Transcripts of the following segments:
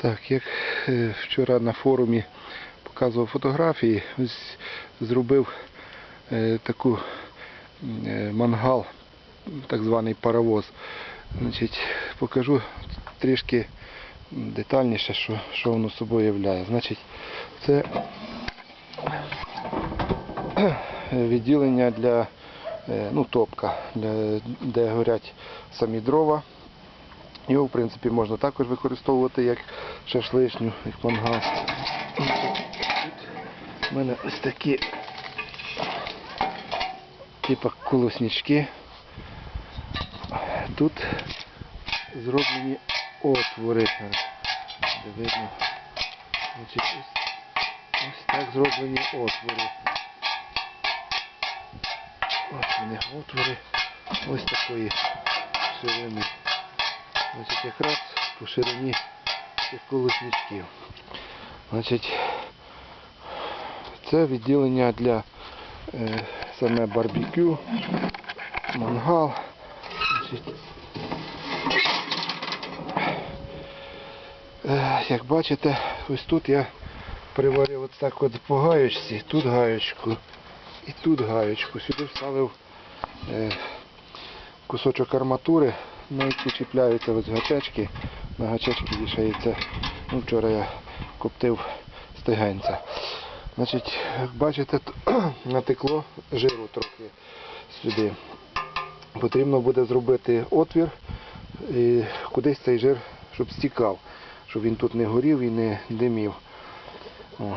Так, як е, вчора на форумі показував фотографії, ось зробив е, таку е, мангал, так званий паровоз. Значить, покажу трішки детальніше, що, що воно собою являє. Значить, це відділення для ну, топка, для, де горять самі дрова. Його, в принципі, можна також використовувати як шашличню, як. Тут у мене ось такі типу колоснички. Тут зроблені отвори. Де видно. Значить, ось так зроблені отвори. Ось вони отвори. Ось такої ширини. Значить, якраз по ширині цих колосничків. Значить, це відділення для е, саме барбекю, мангал. Значить, е, як бачите, ось тут я приварив от так от по гаєчці, тут гаєчку і тут гаєчку. Сюди вставив е, кусочок арматури, які чіпляються ось гачечки. На гачечки вішається. Ну, вчора я коптив стегенця. Значить, бачите, натекло жиру трохи сюди. Потрібно буде зробити отвір і кудись цей жир, щоб стікав, щоб він тут не горів і не димів.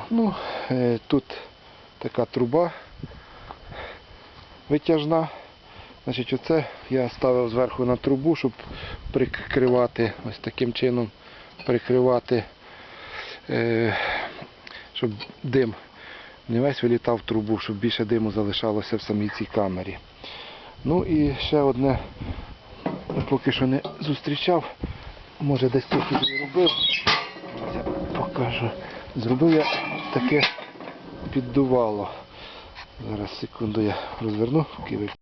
Ну, е, тут така труба витяжна. Значить, оце я ставив зверху на трубу, щоб прикривати, ось таким чином прикривати, е, щоб дим не весь вилітав в трубу, щоб більше диму залишалося в самій цій камері. Ну і ще одне, поки що не зустрічав, може десь тут і робив. Ось Я покажу. Зробив я таке піддувало. Зараз секунду я розверну кивик.